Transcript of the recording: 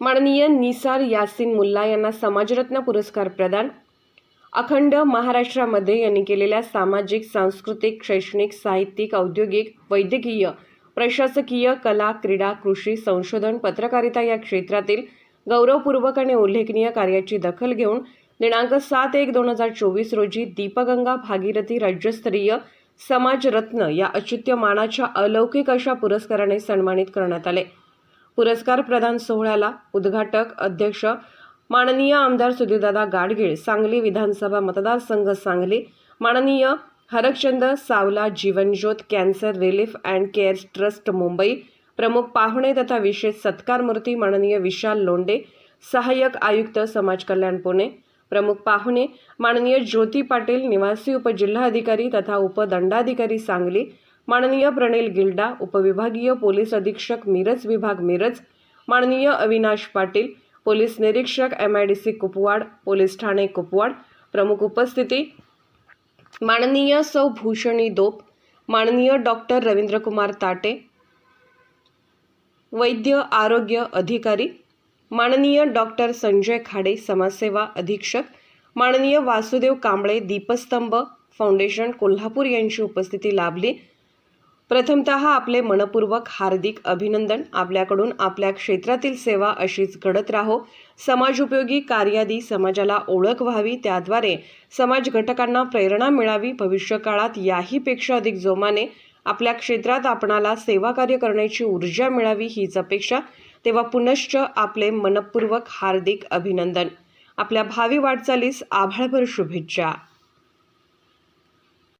माननीय निसार यासिन मुल्ला यांना समाजरत्न पुरस्कार प्रदान. अखंड महाराष्ट्रामध्ये यांनी केलेल्या सामाजिक सांस्कृतिक शैक्षणिक साहित्यिक औद्योगिक वैद्यकीय प्रशासकीय कला क्रीडा कृषी संशोधन पत्रकारिता या क्षेत्रातील गौरवपूर्वक आणि उल्लेखनीय कार्याची दखल घेऊन दिनांक सात एक दोन हजार चोवीस रोजी दीपगंगा भागीरथी राज्यस्तरीय समाजरत्न या अच्युत्य मानाच्या अलौकिक अशा पुरस्काराने सन्मानित करण्यात आले. पुरस्कार प्रदान सोहळ्याला उद्घाटक अध्यक्ष माननीय आमदार सुधीरदादा गाडगीळ सांगली विधानसभा मतदारसंघ सांगली माननीय Harakchand Savla Jeevanjyot cancer relief and care trust Mumbai प्रमुख पाहुणे तथा विशेष सत्कारमूर्ती माननीय विशाल लोंडे सहाय्यक आयुक्त समाज कल्याण पुणे प्रमुख पाहुणे माननीय ज्योती पाटील निवासी उपजिल्हाधिकारी तथा उपदंडाधिकारी सांगली माननीय प्रणिल गिल्डा उपविभागीय पोलीस अधीक्षक मिरज विभाग मिरज माननीय अविनाश पाटील पोलीस निरीक्षक M I D C Kupwad police Thane Kupwad प्रमुख उपस्थिती माननीय सौ भूषणी दोप माननीय डॉक्टर रवींद्रकुमार ताटे वैद्य आरोग्य अधिकारी माननीय डॉक्टर संजय खाडे समाजसेवा अधीक्षक माननीय वासुदेव कांबळे दीपस्तंभ फाउंडेशन कोल्हापूर यांची उपस्थिती लाभली. प्रथमत आपले मनपूर्वक हार्दिक अभिनंदन. आपल्याकडून आपल्या क्षेत्रातील सेवा अशीच घडत राहो. समाजोपयोगी कार्यादी समाजाला ओळख व्हावी. त्याद्वारे समाज घटकांना प्रेरणा मिळावी. भविष्यकाळात याहीपेक्षा अधिक जोमाने आपल्या क्षेत्रात आपणाला सेवा कार्य करण्याची ऊर्जा मिळावी हीच अपेक्षा तेव्हा पुनश्च आपले मनपूर्वक हार्दिक अभिनंदन. आपल्या भावी वाटचालीस आभाळभर शुभेच्छा.